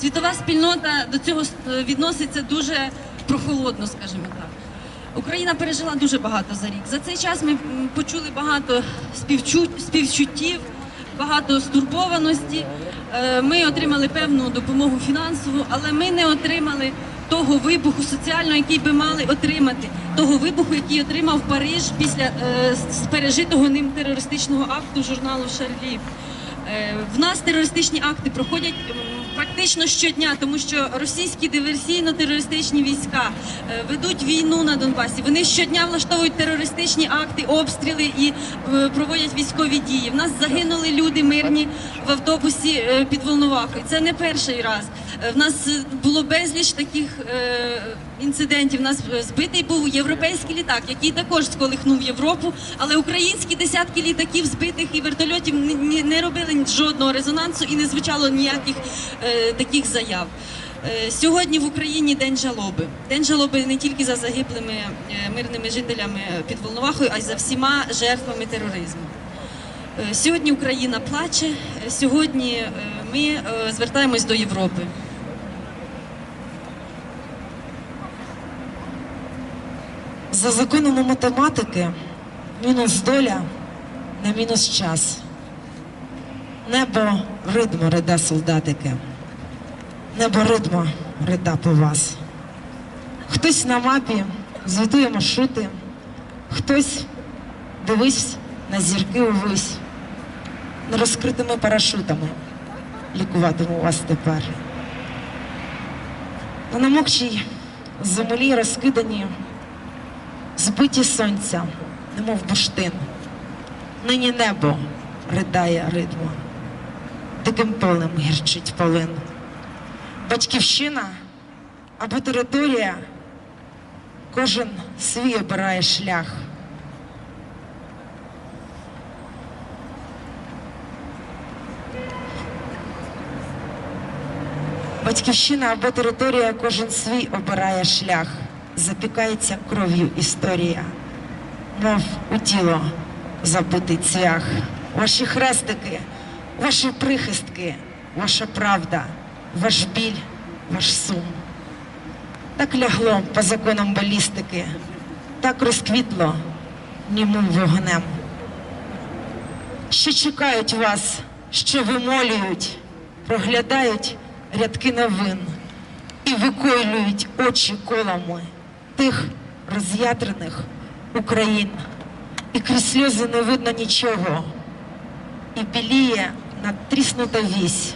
світова спільнота до цього е, відноситься дуже прохолодно, скажімо так. Україна пережила дуже багато за рік. За цей час ми почули багато співчут, співчуттів, багато стурбованості. Е, Ми отримали певну допомогу фінансову, але ми не отримали того вибуху соціального, який би мали отримати, того вибуху, який отримав Париж після е, пережитого ним терористичного акту журналу Шарлі. В нас терористичні акти проходять м, практично щодня, тому що російські диверсійно-терористичні війська е, ведуть війну на Донбасі. Вони щодня влаштовують терористичні акти, обстріли і е, проводять військові дії. В нас загинули люди мирні в автобусі е, під Волновахою. Це не перший раз. В нас е, було безліч таких е, інцидентів. У нас е, збитий був європейський літак, який також сколихнув Європу, але українські десятки літаків збитих і вертольотів ні- не робили жодного резонансу і не звучало ніяких е, таких заяв. Е, Сьогодні в Україні день жалоби. День жалоби не тільки за загиблими мирними жителями під Волновахою, а й за всіма жертвами тероризму. Сьогодні Україна плаче. Сьогодні ми звертаємось до Європи. За законом математики мінус доля на мінус час. Небо ридмо рида солдатики. Небо ридмо рида по вас. Хтось на мапі звітує маршрути, хтось дивись на зірки увись. Нерозкритими парашутами лікуватиму вас тепер. На намокшій землі розкидані збиті сонця, немов бурштин. Нині небо ридає ритмо, диким полем гірчить полин. Батьківщина або територія, кожен свій обирає шлях. Батьківщина або територія, кожен свій обирає шлях, запікається кров'ю історія, мов у тіло забитий цвях. Ваші хрестики, ваші прихистки, ваша правда, ваш біль, ваш сум. Так лягло по законам балістики, так розквітло німим вогнем. Ще чекають вас, що вимолюють, проглядають рядки новин і викойлюють очі колами тих роз'ядрених Україн. І крізь сльози не видно нічого, і біліє надтріснута вісь.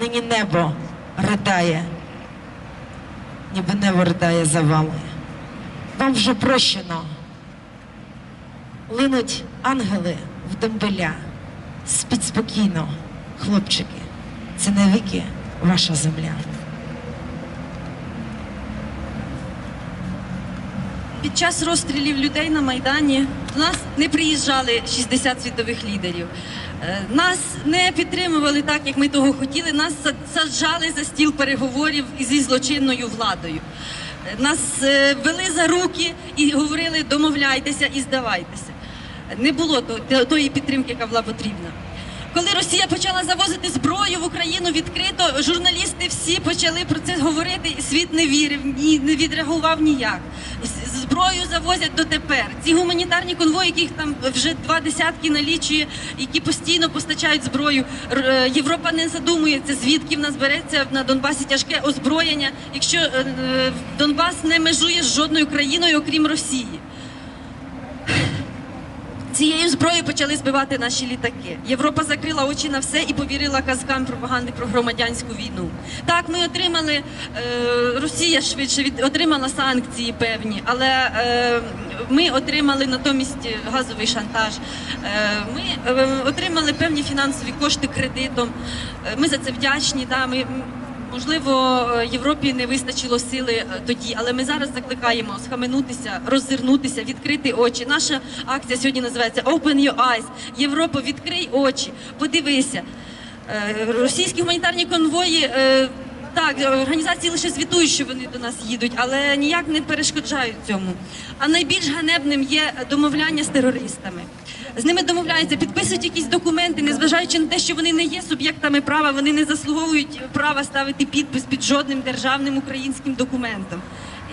Нині небо ридає, ніби небо ридає за вами. Вам вже прощено. Линуть ангели в дембеля. Спіть спокійно, хлопчики, це навіки ваша земля. Під час розстрілів людей на Майдані до нас не приїжджали 60 світових лідерів. Е, Нас не підтримували так, як ми того хотіли. Нас саджали за стіл переговорів зі злочинною владою. Е, Нас е, вели за руки і говорили домовляйтеся і здавайтеся. Не було тої підтримки, яка була потрібна. Коли Росія почала завозити зброю в Україну відкрито, журналісти всі почали про це говорити, світ не вірив, ні не відреагував ніяк. Зброю завозять дотепер. Ці гуманітарні конвої, яких там вже два десятки налічує, які постійно постачають зброю. Е, Європа не задумується, звідки в нас береться на Донбасі тяжке озброєння, якщо е, е, Донбас не межує з жодною країною, окрім Росії. Цією зброєю почали збивати наші літаки. Європа закрила очі на все і повірила казкам пропаганди про громадянську війну. Так, ми отримали е, Росія швидше від отримала санкції певні, але е, ми отримали натомість газовий шантаж. Е, ми отримали певні фінансові кошти кредитом. Ми за це вдячні. Да, ми, Можливо, е, Європі не вистачило сили е, тоді, але ми зараз закликаємо схаменутися, роззирнутися, відкрити очі. Наша акція сьогодні називається Open Your Eyes. Європа, відкрий очі, подивися. Е, Російські гуманітарні конвої. Так, організації лише звітують, що вони до нас їдуть, але ніяк не перешкоджають цьому. А найбільш ганебним є домовляння з терористами. З ними домовляються, підписують якісь документи, незважаючи на те, що вони не є суб'єктами права, вони не заслуговують права ставити підпис під жодним державним українським документом.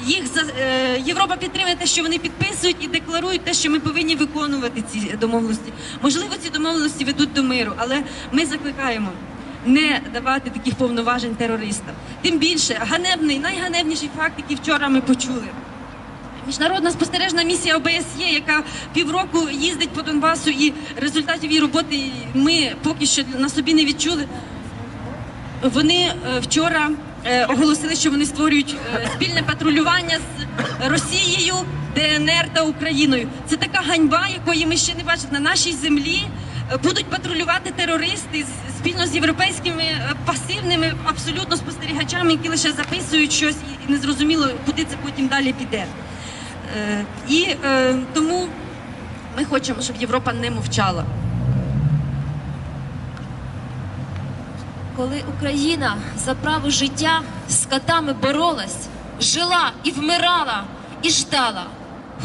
Їх за- е, Європа підтримує те, що вони підписують і декларують те, що ми повинні виконувати ці домовленості. Можливо, ці домовленості ведуть до миру, але ми закликаємо не давати таких повноважень терористам. Тим більше ганебний, найганебніший факт, який вчора ми почули. Міжнародна спостережна місія ОБСЄ, яка півроку їздить по Донбасу, і результатів її роботи ми поки що на собі не відчули. Вони е, вчора е, оголосили, що вони створюють е, спільне патрулювання з Росією, ДНР та Україною. Це така ганьба, якої ми ще не бачили на нашій землі. Будуть патрулювати терористи спільно з європейськими пасивними абсолютно спостерігачами, які лише записують щось і не зрозуміло, куди це потім далі піде. Е, І е, тому ми хочемо, щоб Європа не мовчала. Коли Україна за право життя з катами боролась, жила і вмирала, і ждала,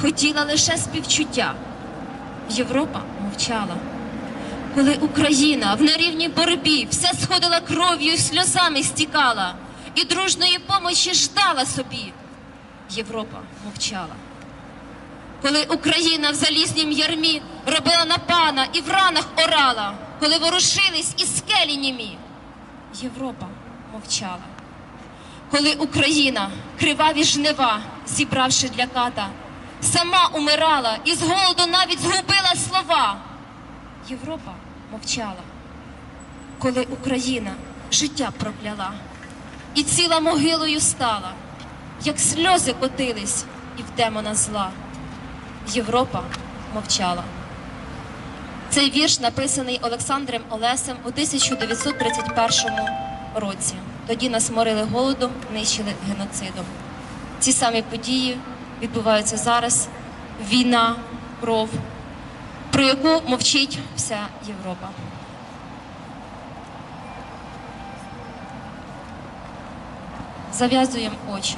хотіла лише співчуття. Європа мовчала. Коли Україна в нерівній боротьбі вся сходила кров'ю і сльозами стікала, і дружної помочі ждала собі, Європа мовчала. Коли Україна в залізнім ярмі робила на пана і в ранах орала, коли ворушились і скелі німі, Європа мовчала. Коли Україна, криваві жнива, зібравши для ката, сама умирала і з голоду навіть згубила слова. Європа мовчала. Коли Україна життя прокляла і ціла могилою стала, як сльози котились і в демона зла. Європа мовчала. Цей вірш написаний Олександром Олесем у 1931 році. Тоді нас морили голодом, нищили геноцидом. Ці самі події відбуваються зараз. Війна, кров, про яку мовчить вся Європа. Зав'язуємо очі.